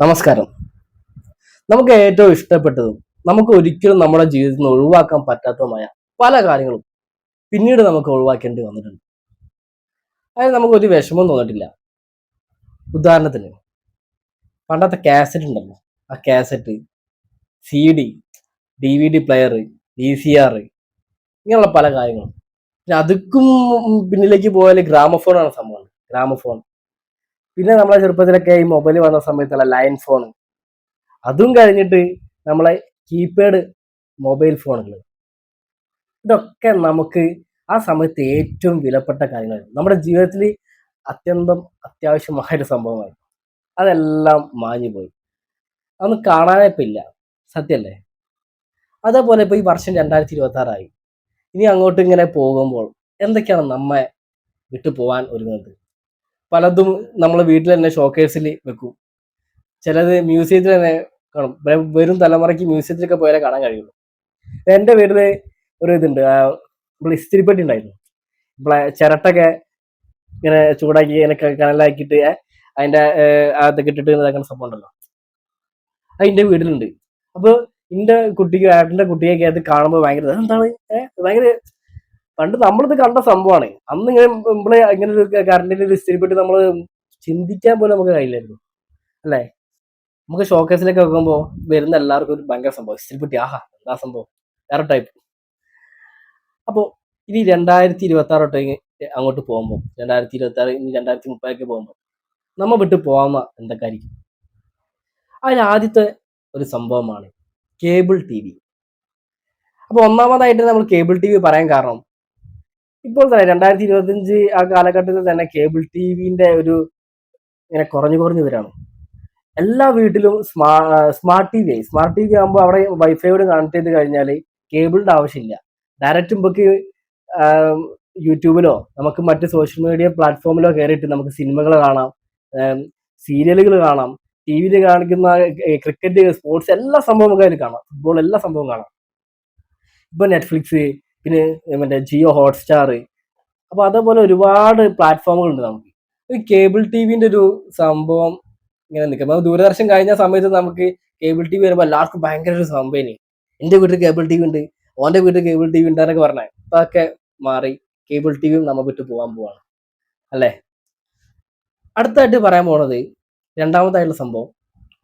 നമസ്കാരം. നമുക്ക് ഏറ്റവും ഇഷ്ടപ്പെട്ടതും നമുക്ക് ഒരിക്കലും നമ്മുടെ ജീവിതത്തിൽ നിന്ന് ഒഴിവാക്കാൻ പറ്റാത്തതുമായ പല കാര്യങ്ങളും പിന്നീട് നമുക്ക് ഒഴിവാക്കേണ്ടി വന്നിട്ടുണ്ട്. അതായത് നമുക്ക് ഒരു വിഷമം തോന്നിട്ടില്ല ഉദാഹരണത്തിന് പണ്ടത്തെ കാസറ്റ് ഉണ്ടല്ലോ. ആ cassette C D D V D player D C R ഇങ്ങനെയുള്ള പല കാര്യങ്ങളും. പിന്നെ അതുക്കും പിന്നിലേക്ക് പോയാൽ ഗ്രാമഫോണാണ് സംഭവം. ഗ്രാമഫോൺ. പിന്നെ നമ്മളെ ചെറുപ്പത്തിലൊക്കെ ഈ മൊബൈൽ വന്ന സമയത്തുള്ള ലൈൻ ഫോൺ അതും കഴിഞ്ഞിട്ട് നമ്മളെ കീപാഡ് മൊബൈൽ ഫോണുകൾ ഇതൊക്കെ നമുക്ക് ആ സമയത്ത് ഏറ്റവും വിലപ്പെട്ട കാര്യങ്ങളായിരുന്നു നമ്മുടെ ജീവിതത്തിൽ അത്യന്തം അത്യാവശ്യമായ ഒരു സംഭവമായി. അതെല്ലാം മാഞ്ഞുപോയി. അന്ന് ഇല്ല. സത്യല്ലേ അതേപോലെ ഇപ്പോൾ ഈ വർഷം രണ്ടായിരത്തി ഇരുപത്തി ആറായി ഇനി അങ്ങോട്ട് ഇങ്ങനെ പോകുമ്പോൾ എന്തൊക്കെയാണ് നമ്മെ വിട്ടു പോകാൻ ഒരുങ്ങുന്നത്? പലതും നമ്മൾ വീട്ടിൽ തന്നെ ഷോക്കേഴ്സിൽ വെക്കും. ചിലത് മ്യൂസിയത്തിൽ തന്നെ കാണും. വരും തലമുറയ്ക്ക് മ്യൂസിയത്തിലൊക്കെ പോയാലേ കാണാൻ കഴിയുള്ളൂ. എന്റെ വീട്ടിൽ ഒരു ഇതുണ്ട്. നമ്മൾ ഇസ്തിരിപ്പെട്ടി ഉണ്ടായിരുന്നു. നമ്മളെ ചിരട്ടൊക്കെ ഇങ്ങനെ ചൂടാക്കി ഇങ്ങനെ കനലാക്കിയിട്ട് അതിന്റെ അകത്തൊക്കെ ഇട്ടിട്ട് ഇതാക്കുന്ന സംഭവം ഉണ്ടല്ലോ. അത് എന്റെ വീട്ടിലുണ്ട്. അപ്പൊ എന്റെ കുട്ടിക്ക് ഏട്ടന്റെ കുട്ടിയൊക്കെ അത് കാണുമ്പോൾ ഭയങ്കര എന്താണ് ഭയങ്കര പണ്ട് നമ്മളിത് കണ്ട സംഭവമാണ് അന്ന് ഇങ്ങനെ നമ്മൾ ഇങ്ങനെ ഒരു കറണ്ടിന്റെ ഒരു പറ്റി നമ്മൾ ചിന്തിക്കാൻ പോലും നമുക്ക് കഴിയില്ലായിരുന്നു. അല്ലേ? നമുക്ക് ഷോക്കേസിലൊക്കെ വെക്കുമ്പോൾ വരുന്ന എല്ലാവർക്കും ഒരു ഭയങ്കര സംഭവം. ഇസ്തിരിപ്പെട്ടി ആഹാ എന്താ സംഭവം? വേറെ ടൈപ്പ് അപ്പോൾ ഇനി രണ്ടായിരത്തി ഇരുപത്തി ആറ് തൊട്ട് അങ്ങോട്ട് പോകുമ്പോൾ രണ്ടായിരത്തി ഇരുപത്തി ആറ് ഇനി രണ്ടായിരത്തി മുപ്പതൊക്കെ പോകുമ്പോൾ നമ്മ വിട്ട് പോകാവുന്ന എന്തൊക്കെ ആയിരിക്കും ആദ്യത്തെ ഒരു സംഭവമാണ് കേബിൾ ടി വി. അപ്പോൾ ഒന്നാമതായിട്ട് നമ്മൾ കേബിൾ ടി വി പറയാൻ കാരണം ഇപ്പോൾ തന്നെ രണ്ടായിരത്തി ഇരുപത്തിയഞ്ച് ആ കാലഘട്ടത്തിൽ തന്നെ കേബിൾ ടി വിന്റെ ഒരു ഇങ്ങനെ കുറഞ്ഞു കുറഞ്ഞു വരാണ് എല്ലാ വീട്ടിലും സ്മാ സ്മാർട്ട് ടി വി ആയി. സ്മാർട്ട് ടി വി ആകുമ്പോൾ അവിടെ വൈഫൈയോട് കണക്ട് ചെയ്ത് കഴിഞ്ഞാൽ കേബിളിന്റെ ആവശ്യമില്ല. ഡയറക്റ്റ് നമുക്ക് യൂട്യൂബിലോ നമുക്ക് മറ്റ് സോഷ്യൽ മീഡിയ പ്ലാറ്റ്ഫോമിലോ കയറിയിട്ട് നമുക്ക് സിനിമകൾ കാണാം സീരിയലുകൾ കാണാം ടി വിയിൽ കാണിക്കുന്ന ക്രിക്കറ്റ് സ്പോർട്സ് എല്ലാ സംഭവം നമുക്ക് അതിൽ കാണാം. ഫുട്ബോൾ എല്ലാ സംഭവം കാണാം. ഇപ്പൊ നെറ്റ്ഫ്ലിക്സ് പിന്നെ മറ്റേ ജിയോ ഹോട്ട്സ്റ്റാർ അപ്പൊ അതേപോലെ ഒരുപാട് പ്ലാറ്റ്ഫോമുകൾ ഉണ്ട് നമുക്ക്. ഈ കേബിൾ ടി വിന്റെ ഒരു സംഭവം ഇങ്ങനെ നിൽക്കും. ദൂരദർശൻ കഴിഞ്ഞ സമയത്ത് നമുക്ക് കേബിൾ ടി വി വരുമ്പോൾ എല്ലാവർക്കും ഭയങ്കര ഒരു സംഭവം എന്റെ വീട്ടിൽ കേബിൾ ടി വി ഉണ്ട്. ഓന്റെ വീട്ടിൽ കേബിൾ ടി വി ഉണ്ട് എന്നൊക്കെ പറഞ്ഞേ. അതൊക്കെ മാറി കേബിൾ ടി വിയും നമ്മ വിട്ട് പോകാൻ പോവാണ്. അല്ലേ? അടുത്തായിട്ട് പറയാൻ പോണത് രണ്ടാമതായിട്ടുള്ള സംഭവം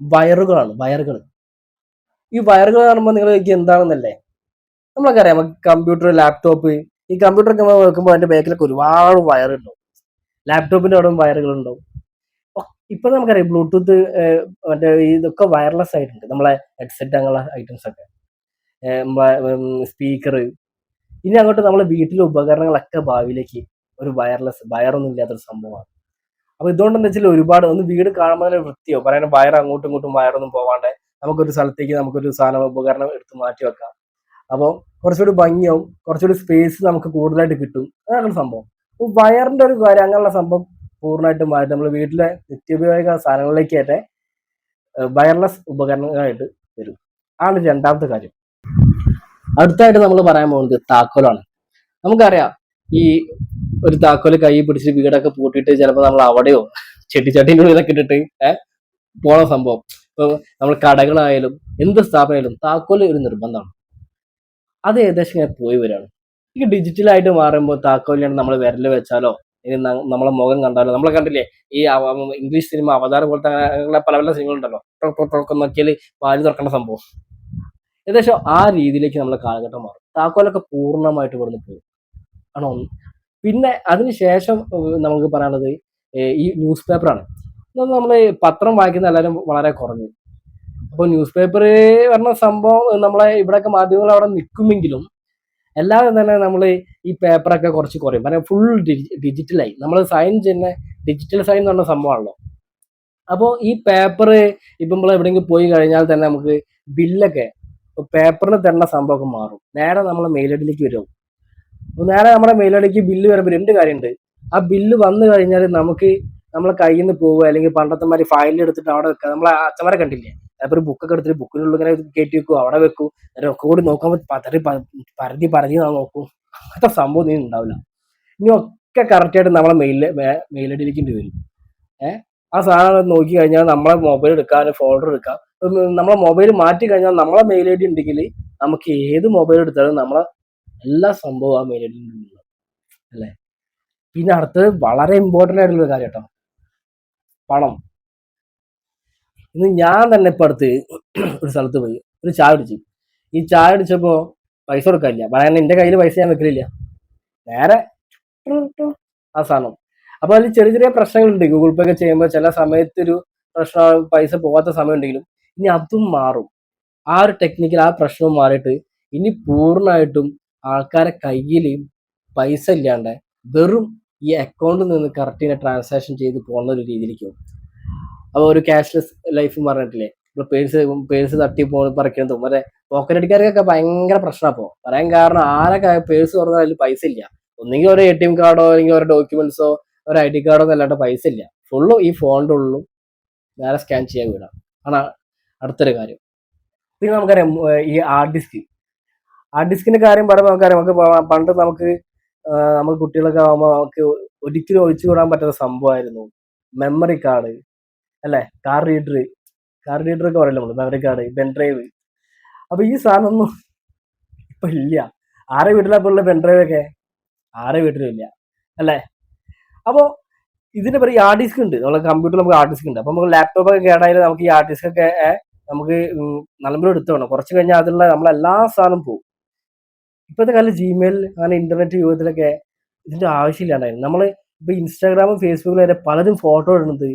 വയറുകളാണ്. വയറുകൾ ഈ വയറുകൾ കാണുമ്പോൾ നിങ്ങൾ എന്താണെന്നല്ലേ? നമ്മളൊക്കെ അറിയാം കമ്പ്യൂട്ടർ ലാപ്ടോപ്പ് ഈ കമ്പ്യൂട്ടർ ഒക്കെ നമ്മൾ വെക്കുമ്പോൾ അതിന്റെ ബാക്കിലൊക്കെ ഒരുപാട് വയറുണ്ടാവും ലാപ്ടോപ്പിന്റെ അവിടെ വയറുകൾ ഉണ്ടാവും ഇപ്പൊ നമുക്കറിയാം ബ്ലൂടൂത്ത് മറ്റേ ഇതൊക്കെ വയർലെസ് ആയിട്ടുണ്ട്. നമ്മളെ ഹെഡ്സെറ്റ് അങ്ങനെയുള്ള ഐറ്റംസ് ഒക്കെ. സ്പീക്കർ ഇനി അങ്ങോട്ട് നമ്മളെ വീട്ടിലെ ഉപകരണങ്ങളൊക്കെ ഭാവിയിലേക്ക് ഒരു വയർലെസ് വയറൊന്നും ഇല്ലാത്തൊരു സംഭവമാണ്. അപ്പൊ ഇതുകൊണ്ട് എന്താ വെച്ചാൽ ഒരുപാട് ഒന്ന് വീട് കാണുമ്പോൾ തന്നെ വൃത്തിയോ പറയാൻ വയർ അങ്ങോട്ടും ഇങ്ങോട്ടും വയറൊന്നും പോവാണ്ട് നമുക്കൊരു സ്ഥലത്തേക്ക് നമുക്കൊരു സാധനം ഉപകരണം എടുത്ത് മാറ്റി വെക്കാം. അപ്പോൾ കുറച്ചുകൂടി ഭംഗിയാവും കുറച്ചുകൂടി സ്പേസ് നമുക്ക് കൂടുതലായിട്ട് കിട്ടും. അങ്ങനെയുള്ള സംഭവം. അപ്പോൾ വയറിന്റെ ഒരു കാര്യം അങ്ങനെയുള്ള സംഭവം പൂർണമായിട്ടും മാറ്റി നമ്മൾ വീട്ടിലെ നിത്യോപയോഗ സാധനങ്ങളിലേക്ക് തന്നെ വയർലെസ് ഉപകരണങ്ങളായിട്ട് വരും. ആണ് രണ്ടാമത്തെ കാര്യം. അടുത്തായിട്ട് നമ്മൾ പറയാൻ പോകുന്നത് താക്കോലാണ്. നമുക്കറിയാം ഈ ഒരു താക്കോൽ കൈ പിടിച്ച് വീടൊക്കെ പൂട്ടിയിട്ട് ചിലപ്പോൾ നമ്മൾ അവിടെയോ ചെട്ടിച്ചട്ടിന്റെ ഉള്ളിലൊക്കെ ഇട്ടിട്ട് ഏഹ് പോണ സംഭവം. ഇപ്പൊ നമ്മൾ കടകളായാലും എന്ത് സ്ഥാപനമായാലും താക്കോൽ ഒരു നിർബന്ധമാണ്. അത് ഏകദേശം ഇങ്ങനെ പോയി വരികയാണ്. ഈ ഡിജിറ്റലായിട്ട് മാറുമ്പോൾ താക്കോലിനാണ് നമ്മൾ വിരൽ വെച്ചാലോ ഇനി നമ്മളെ മുഖം കണ്ടാലോ നമ്മളെ കണ്ടില്ലേ ഈ ഇംഗ്ലീഷ് സിനിമ അവതാർ പോലത്തെ അങ്ങനെ പല പല സിനിമകളുണ്ടല്ലോ ടൊക്കെ നോക്കിയാൽ പാൽ തുറക്കേണ്ട സംഭവം. ഏകദേശം ആ രീതിയിലേക്ക് നമ്മളെ കാലഘട്ടം മാറും. താക്കോലൊക്കെ പൂർണമായിട്ട് ഇവിടുന്ന് പോകും ആണോ? പിന്നെ അതിനുശേഷം ശേഷം നമുക്ക് പറയാനുള്ളത് ഈ ന്യൂസ് പേപ്പറാണ്. നമ്മൾ പത്രം വായിക്കുന്ന എല്ലാവരും വളരെ കുറഞ്ഞു. അപ്പോൾ ന്യൂസ് പേപ്പർ പറഞ്ഞ സംഭവം നമ്മളെ ഇവിടെയൊക്കെ മാധ്യമങ്ങൾ അവിടെ നിൽക്കുമെങ്കിലും എല്ലാവരും തന്നെ നമ്മൾ ഈ പേപ്പറൊക്കെ കുറച്ച് കുറയും. കാരണം ഫുൾ ഡിജിറ്റലായി നമ്മൾ സൈൻ ചെയ്യുന്ന ഡിജിറ്റൽ സൈൻ എന്ന് പറഞ്ഞ സംഭവമാണല്ലോ. അപ്പോൾ ഈ പേപ്പർ ഇപ്പം നമ്മൾ എവിടെയെങ്കിലും പോയി കഴിഞ്ഞാൽ തന്നെ നമുക്ക് ബില്ലൊക്കെ പേപ്പറിന് തരുന്ന സംഭവമൊക്കെ മാറും. നേരെ നമ്മളെ മെയിൽ വരും. അപ്പോൾ നേരെ നമ്മുടെ ഡിക്ക് ബില്ല് വരുമ്പോൾ രണ്ട് കാര്യമുണ്ട്. ആ ബില്ല് വന്നു കഴിഞ്ഞാൽ നമുക്ക് നമ്മളെ കയ്യിൽ നിന്ന് പോവുക അല്ലെങ്കിൽ പണ്ടത്തെ മാതിരി ഫയലിൽ എടുത്തിട്ട് അവിടെ നമ്മളെ അച്ഛന്മാരെ കണ്ടില്ലേ? അപ്പോൾ ഒരു ബുക്കൊക്കെ എടുത്തിട്ട് ബുക്കിനുള്ളിൽ ഇങ്ങനെ കയറ്റി വെക്കും അവിടെ വെക്കും കൂടി നോക്കുമ്പോൾ പതറി പരതി പരതി നോക്കും. അങ്ങനത്തെ സംഭവം നീ ഉണ്ടാവില്ല ഇനി ഒക്കെ കറക്റ്റ് ആയിട്ട് നമ്മളെ മെയിൽ മെയിൽ ഐഡിയിലേക്ക് ഡിയിലേക്ക് വരും. ഏഹ് ആ സാധനം നോക്കി കഴിഞ്ഞാൽ നമ്മളെ മൊബൈൽ എടുക്കാൻ ഫോൾഡർ എടുക്കാം. നമ്മളെ മൊബൈൽ മാറ്റി കഴിഞ്ഞാൽ നമ്മളെ മെയിൽ ഐ ഡി ഉണ്ടെങ്കിൽ നമുക്ക് ഏത് മൊബൈൽ എടുത്താലും നമ്മളെ എല്ലാ സംഭവവും ആ മെയിൽ ഐ ഡി അല്ലേ? പിന്നെ അടുത്തത് വളരെ ഇമ്പോർട്ടന്റ് ആയിട്ടുള്ള കാര്യം കേട്ടോ പണം. ഇന്ന് ഞാൻ തന്നെ ഇപ്പൊ അടുത്ത് ഒരു സ്ഥലത്ത് പോയി ഒരു ചായ അടിച്ചു ഈ ചായ അടിച്ചപ്പോൾ പൈസ കൊടുക്കാനില്ല. പറയാൻ എന്റെ കയ്യിൽ പൈസ ഞാൻ വെക്കലില്ല. നേരെ ആ സാധനം. അപ്പൊ അതിൽ ചെറിയ ചെറിയ പ്രശ്നങ്ങളുണ്ട്. ഗൂഗിൾ പേ ഒക്കെ ചെയ്യുമ്പോൾ ചില സമയത്തൊരു പ്രശ്നം പൈസ പോകാത്ത സമയം ഉണ്ടെങ്കിലും ഇനി അതും മാറും. ആ ഒരു ടെക്നിക്കൽ ആ പ്രശ്നവും മാറിയിട്ട് ഇനി പൂർണമായിട്ടും ആൾക്കാരെ കയ്യിൽ പൈസ ഇല്ലാണ്ട് വെറും ഈ അക്കൗണ്ടിൽ നിന്ന് കറക്റ്റ് ട്രാൻസാക്ഷൻ ചെയ്ത് പോകുന്ന ഒരു രീതിയിലേക്ക് അപ്പോൾ ഒരു ക്യാഷ്ലെസ് ലൈഫ് പറഞ്ഞിട്ടില്ലേ? ഇപ്പൊ പേഴ്സ് പേഴ്സ് തട്ടി പോ പറിക്കുന്നതും മറ്റേ പോക്കറ്റ് അടിക്കാർക്കൊക്കെ ഭയങ്കര പ്രശ്നമാണ് അപ്പോ പറയാൻ കാരണം ആരൊക്കെ പേഴ്സ് തുറന്നാൽ അതിൽ പൈസ ഇല്ല. ഒന്നെങ്കിൽ ഒരു എ ടി എം കാർഡോ അല്ലെങ്കിൽ ഒരു ഡോക്യുമെന്റ്സോ ഒരു ഐ ഡി കാർഡോ എന്നല്ലാണ്ട് പൈസ ഇല്ല. ഫുള്ളും ഈ ഫോണിന്റെ ഉള്ളിലും നേരെ സ്കാൻ ചെയ്യാൻ വിടാം. ആണ് അടുത്തൊരു കാര്യം. പിന്നെ നമുക്കറിയാം ഈ ഹാർഡ് ഡിസ്ക് ഹാർഡ് ഡിസ്കിന്റെ കാര്യം പറയുമ്പോൾ നമുക്കറിയാം നമുക്ക് പണ്ട് നമുക്ക് നമുക്ക് കുട്ടികളൊക്കെ ആകുമ്പോൾ നമുക്ക് ഒരിക്കലും ഒഴിച്ചു കൂടാൻ പറ്റാത്ത സംഭവമായിരുന്നു. മെമ്മറി കാർഡ് അല്ലെ? കാർ റീഡർ കാർ റീഡർ ഒക്കെ പറയല്ലോ നമ്മൾ? മെമറി കാർഡ് പെൻ ഡ്രൈവ് അപ്പൊ ഈ സാധനമൊന്നും ഇപ്പൊ ഇല്ല. ആരെ വീട്ടിലാ ബെൻ ഡ്രൈവ് ഒക്കെ? ആരെ വീട്ടിലും ഇല്ല. അല്ലെ? അപ്പോ ഇതിന്റെ പേര് ഹാർഡ് ഡിസ്ക് ഉണ്ട്. നമ്മളെ കമ്പ്യൂട്ടർ നമുക്ക് ഹാർഡ് ഡിസ്ക് ഉണ്ട്. അപ്പൊ നമുക്ക് ലാപ്ടോപ്പ് ഒക്കെ കേടായാലും നമുക്ക് ഈ ഹാർഡ് ഡിസ്ക് ഒക്കെ നമുക്ക് നല്ലപോലെ എടുത്തു വേണം. കുറച്ച് കഴിഞ്ഞാൽ അതിലുള്ള നമ്മളെ എല്ലാ സാധനം പോകും ഇപ്പോഴത്തെ കാലത്ത് ജിമെയിൽ അങ്ങനെ ഇന്റർനെറ്റ് യുഗത്തിലൊക്കെ ഇതിന്റെ ആവശ്യമില്ലാണ്ടായിരുന്നു. നമ്മൾ ഇപ്പൊ ഇൻസ്റ്റാഗ്രാമും ഫേസ്ബുക്കിലും വരെ പലതും ഫോട്ടോ ഇടുന്നത്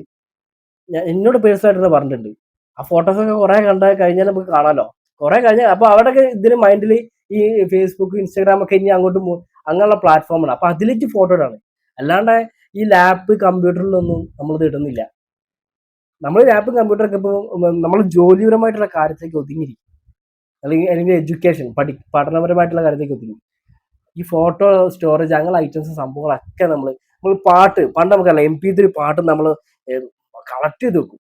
എന്നോട് പേഴ്സണായിട്ട് പറഞ്ഞിട്ടുണ്ട്. ആ ഫോട്ടോസൊക്കെ കുറെ കണ്ട കഴിഞ്ഞാൽ നമുക്ക് കാണാമല്ലോ കുറെ കഴിഞ്ഞാൽ അപ്പൊ അവിടെയൊക്കെ ഇതിന് മൈൻഡിൽ ഈ ഫേസ്ബുക്ക് ഇൻസ്റ്റാഗ്രാം ഒക്കെ ഇനി അങ്ങോട്ട് അങ്ങനെയുള്ള പ്ലാറ്റ്ഫോമാണ് അപ്പൊ അതിലേക്ക് ഫോട്ടോ ഇടാണ്. അല്ലാണ്ട് ഈ ലാപ്പ് കമ്പ്യൂട്ടറിലൊന്നും നമ്മളിത് ഇടുന്നില്ല. നമ്മൾ ലാപ്പ് കമ്പ്യൂട്ടറൊക്കെ ഇപ്പോൾ നമ്മൾ ജോലിപരമായിട്ടുള്ള കാര്യത്തിലേക്ക് ഒതുങ്ങിയിരിക്കും. അല്ലെങ്കിൽ അല്ലെങ്കിൽ എഡ്യൂക്കേഷൻ പഠി പഠനപരമായിട്ടുള്ള കാര്യത്തിലേക്ക് ഒതുങ്ങി ഈ ഫോട്ടോ സ്റ്റോറേജ് അങ്ങനെ ഐറ്റംസ് സംഭവങ്ങളൊക്കെ നമ്മൾ നമ്മൾ പാട്ട് പണ്ട് നമുക്കല്ല എം പി ത്രീ പാട്ട് നമ്മൾ കളക്ട് ചെയ്ത് വെക്കും.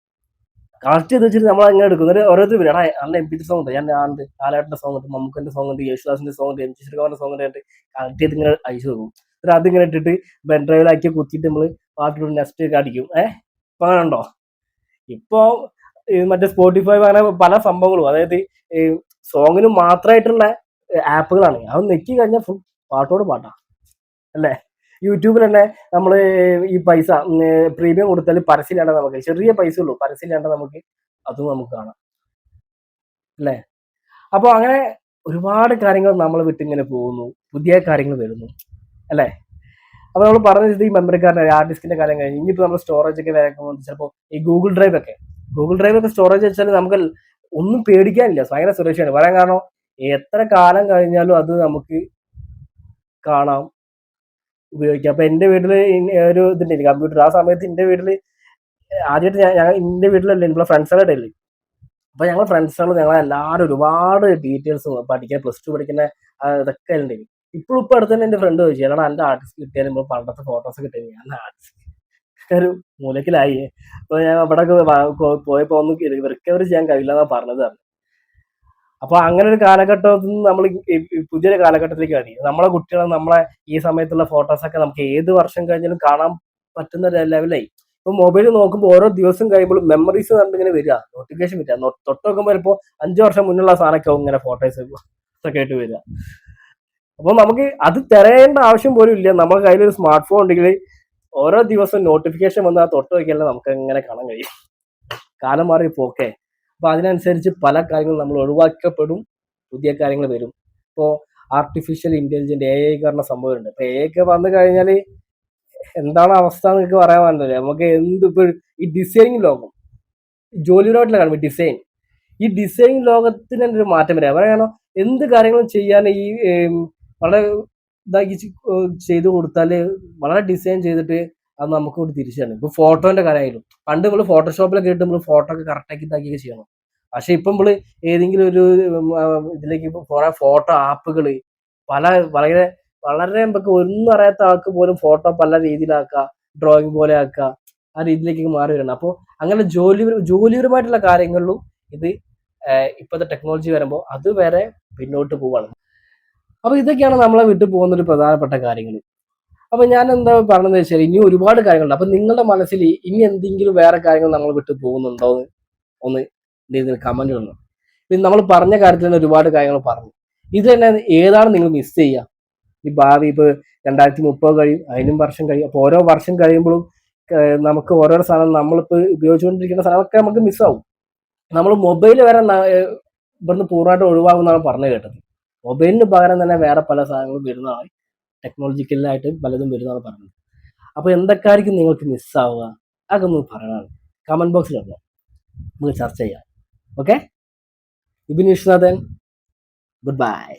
കളക്ട് ചെയ്ത് വെച്ചിട്ട് നമ്മൾ അങ്ങനെ എടുക്കും. എന്നിട്ട് ഓരോരുത്തർ എടാ നല്ല എം പി ത്രീ സോങ് ഉണ്ട്. ഞാൻ ആണ്ട് കാലഘട്ടന്റെ സോങ് ഉണ്ട് മമ്മൂക്കന്റെ സോങ് ഉണ്ട് യേശുദാസിന്റെ സോങ് ഉണ്ട് എം ജി ശ്രീകുമാറിന്റെ സോങ് ഉണ്ട് കളക്ട് ചെയ്ത് ഇങ്ങനെ അയച്ചു വെക്കും. എന്നിട്ട് അതിങ്ങനെ ഇട്ടിട്ട് ബെൻ ഡ്രൈവിലാക്കി കുത്തിയിട്ട് നമ്മൾ പാട്ടിട്ട് നെസ്റ്റ് അടിക്കും. ഏഹ് ഇപ്പൊ അങ്ങനെ ഉണ്ടോ? ഇപ്പോ മറ്റേ സ്പോട്ടിഫൈ അങ്ങനെ പല സംഭവങ്ങളും. അതായത് ഈ സോങ്ങിന് മാത്രമായിട്ടുള്ള ആപ്പുകളാണ് അത് നെക്കി കഴിഞ്ഞാൽ ഫുൾ പാട്ടോട് പാട്ടാ. അല്ലേ? യൂട്യൂബിൽ തന്നെ നമ്മൾ ഈ പൈസ പ്രീമിയം കൊടുത്താൽ പരസ്യമില്ലാണ്ട് നമുക്ക് ചെറിയ പൈസ ഉള്ളൂ പരസ്യമില്ലാണ്ട് നമുക്ക് അതും നമുക്ക് കാണാം. അല്ലേ? അപ്പോൾ അങ്ങനെ ഒരുപാട് കാര്യങ്ങൾ നമ്മൾ വിട്ടിങ്ങനെ പോകുന്നു പുതിയ കാര്യങ്ങൾ വരുന്നു അല്ലേ? അപ്പോൾ നമ്മൾ പറഞ്ഞ ഈ മെമ്മറി കാർഡ് ഹാർഡ് ഡിസ്കിന്റെ കാര്യം കഴിഞ്ഞ് ഇനിയിപ്പോൾ നമ്മൾ സ്റ്റോറേജ് ഒക്കെ വേഗം ചിലപ്പോൾ ഈ ഗൂഗിൾ ഡ്രൈവ് ഒക്കെ. ഗൂഗിൾ ഡ്രൈവ് ഒക്കെ സ്റ്റോറേജ് വെച്ചാൽ നമുക്ക് ഒന്നും പേടിക്കാനില്ല ഭയങ്കര സുരക്ഷയാണ്. പറയാൻ കാരണം എത്ര കാലം കഴിഞ്ഞാലും അത് നമുക്ക് കാണാം ഉപയോഗിക്കാം. അപ്പൊ എന്റെ വീട്ടിൽ ഒരു ഇതുണ്ട് കമ്പ്യൂട്ടർ ആ സമയത്ത് എന്റെ വീട്ടിൽ ആദ്യമായിട്ട് ഞാൻ ഞങ്ങൾ എന്റെ വീട്ടിലല്ലേ നമ്മളെ ഫ്രണ്ട്സുകളുടെ ഇടയിൽ അപ്പൊ ഞങ്ങൾ ഫ്രണ്ട്സുകൾ ഞങ്ങൾ എല്ലാവരും ഒരുപാട് ഡീറ്റെയിൽസ് പഠിക്കാൻ പ്ലസ് ടു പഠിക്കുന്ന ഇതൊക്കെ ഉണ്ട് ഇപ്പോഴും ഇപ്പൊ അടുത്ത് തന്നെ എന്റെ ഫ്രണ്ട് ചോദിച്ചു എടാ എന്റെ ആർട്ടിസ്റ്റ് കിട്ടിയാൽ നമ്മൾ പണ്ടത്തെ ഫോട്ടോസ് കിട്ടിയാൽ ഞാൻ ആർട്ടിസ്റ്റ് ഒരു മൂലക്കിലായി. അപ്പൊ ഞാൻ അവിടെ പോയപ്പോ ഒന്നും റിക്കവറി ചെയ്യാൻ കഴിയില്ല എന്നാ പറഞ്ഞത്. പറഞ്ഞു അപ്പൊ അങ്ങനെ ഒരു കാലഘട്ടത്തിൽ നിന്ന് നമ്മൾ പുതിയൊരു കാലഘട്ടത്തിലേക്ക് മതി നമ്മളെ കുട്ടികളെ നമ്മളെ ഈ സമയത്തുള്ള ഫോട്ടോസ് ഒക്കെ നമുക്ക് ഏത് വർഷം കഴിഞ്ഞാലും കാണാൻ പറ്റുന്ന ഒരു ലെവലായി ഇപ്പൊ മൊബൈൽ നോക്കുമ്പോൾ ഓരോ ദിവസം കഴിയുമ്പോൾ മെമ്മറീസ് കണ്ടിങ്ങനെ വരിക. നോട്ടിഫിക്കേഷൻ വരിക. തൊട്ട് നോക്കുമ്പോൾ ഇപ്പോൾ അഞ്ചു വർഷം മുന്നുള്ള സാധനമൊക്കെ ഇങ്ങനെ ഫോട്ടോസ് ഒക്കെ ആയിട്ട് വരിക. അപ്പൊ നമുക്ക് അത് തിരയേണ്ട ആവശ്യം പോലും ഇല്ല. നമ്മുടെ കയ്യിൽ ഒരു സ്മാർട്ട് ഫോൺ ഉണ്ടെങ്കിൽ ഓരോ ദിവസവും നോട്ടിഫിക്കേഷൻ വന്നാൽ തൊട്ട് നോക്കിയാലേ നമുക്ക് ഇങ്ങനെ കാണാൻ കഴിയും. കാലം മാറി പോക്കേ അപ്പൊ അതിനനുസരിച്ച് പല കാര്യങ്ങളും നമ്മൾ ഒഴിവാക്കപ്പെടും. പുതിയ കാര്യങ്ങൾ വരും. ഇപ്പോൾ ആർട്ടിഫിഷ്യൽ ഇന്റലിജന്റ് എ ഐ കാരണം സംഭവമുണ്ട്. അപ്പൊ എ ഒക്കെ വന്നു കഴിഞ്ഞാൽ എന്താണ് അവസ്ഥ എന്നൊക്കെ പറയാൻ പറ്റില്ല നമുക്ക് എന്ത് ഇപ്പൊ ഈ ഡിസൈനിങ് ലോകം ജോലിയോടായിട്ടുള്ള കാണും ഡിസൈൻ ഈ ഡിസൈനിങ് ലോകത്തിന് തന്നെ ഒരു മാറ്റം വരാം. പറയാനോ എന്ത് കാര്യങ്ങളും ചെയ്യാൻ ഈ വളരെ ഇതാക്കി ചെയ്തു കൊടുത്താൽ വളരെ ഡിസൈൻ ചെയ്തിട്ട് അത് നമുക്ക് കൂടി തിരിച്ചു തരണം. ഇപ്പൊ ഫോട്ടോന്റെ കാര്യമായാലും പണ്ട് നമ്മൾ ഫോട്ടോഷോപ്പിലൊക്കെ ഇട്ട് നമ്മൾ ഫോട്ടോ ഒക്കെ കറക്റ്റാക്കി ഇതാക്കിയൊക്കെ ചെയ്യണം. പക്ഷെ ഇപ്പൊ നമ്മൾ ഏതെങ്കിലും ഒരു ഇതിലേക്ക് ഇപ്പൊ കുറെ ഫോട്ടോ ആപ്പുകൾ പല വളരെ വളരെ നമുക്ക് ഒന്നും അറിയാത്ത ആൾക്ക് പോലും ഫോട്ടോ പല രീതിയിലാക്കുക ഡ്രോയിങ് പോലെ ആക്കുക ആ രീതിയിലേക്ക് മാറി വരണം. അപ്പോൾ അങ്ങനെ ജോലി ജോലിപരമായിട്ടുള്ള കാര്യങ്ങളിലും ഇത് ഇപ്പോഴത്തെ ടെക്നോളജി വരുമ്പോൾ അത് വരെ പിന്നോട്ട് പോവാണ്. അപ്പോൾ ഇതൊക്കെയാണ് നമ്മളെ വിട്ടു പോകുന്ന ഒരു പ്രധാനപ്പെട്ട കാര്യങ്ങൾ അപ്പൊ ഞാൻ എന്താ പറഞ്ഞതെന്ന് വെച്ചാൽ ഇനി ഒരുപാട് കാര്യങ്ങളുണ്ട്. അപ്പൊ നിങ്ങളുടെ മനസ്സിൽ ഇനി എന്തെങ്കിലും വേറെ കാര്യങ്ങൾ നമ്മൾ വിട്ടു പോകുന്നുണ്ടോ എന്ന് ഒന്ന് ഇതിന് കമന്റ് ഇടണം. പിന്നെ നമ്മൾ പറഞ്ഞ കാര്യത്തിൽ തന്നെ ഒരുപാട് കാര്യങ്ങൾ പറഞ്ഞു. ഇത് തന്നെ ഏതാണ് നിങ്ങൾ മിസ് ചെയ്യുക? ഈ ഭാവി ഇപ്പൊ രണ്ടായിരത്തി മുപ്പത് കഴിയും അതിനും വർഷം കഴിയും. അപ്പൊ ഓരോ വർഷം കഴിയുമ്പോഴും നമുക്ക് ഓരോരോ സാധനം നമ്മളിപ്പോ ഉപയോഗിച്ചുകൊണ്ടിരിക്കുന്ന സാധനമൊക്കെ നമുക്ക് മിസ്സാവും നമ്മൾ മൊബൈൽ വരെ ഇവിടുന്ന് പൂർണമായിട്ട് ഒഴിവാകുമെന്നാണ് പറഞ്ഞു കേട്ടത്. മൊബൈലിന് പകരം തന്നെ വേറെ പല സാധനങ്ങളും വരുന്നതാണ് ടെക്നോളജിക്കലായിട്ട് പലതും വരുന്നതാണ് പറഞ്ഞത്. അപ്പൊ എന്തൊക്കെയായിരിക്കും നിങ്ങൾക്ക് മിസ്സാവുക അതൊക്കെ ഒന്ന് പറയണം. കമന്റ് ബോക്സിൽ ഇടണം. നമുക്ക് ചർച്ച ചെയ്യാം. Okay Ibin Viswanathan good bye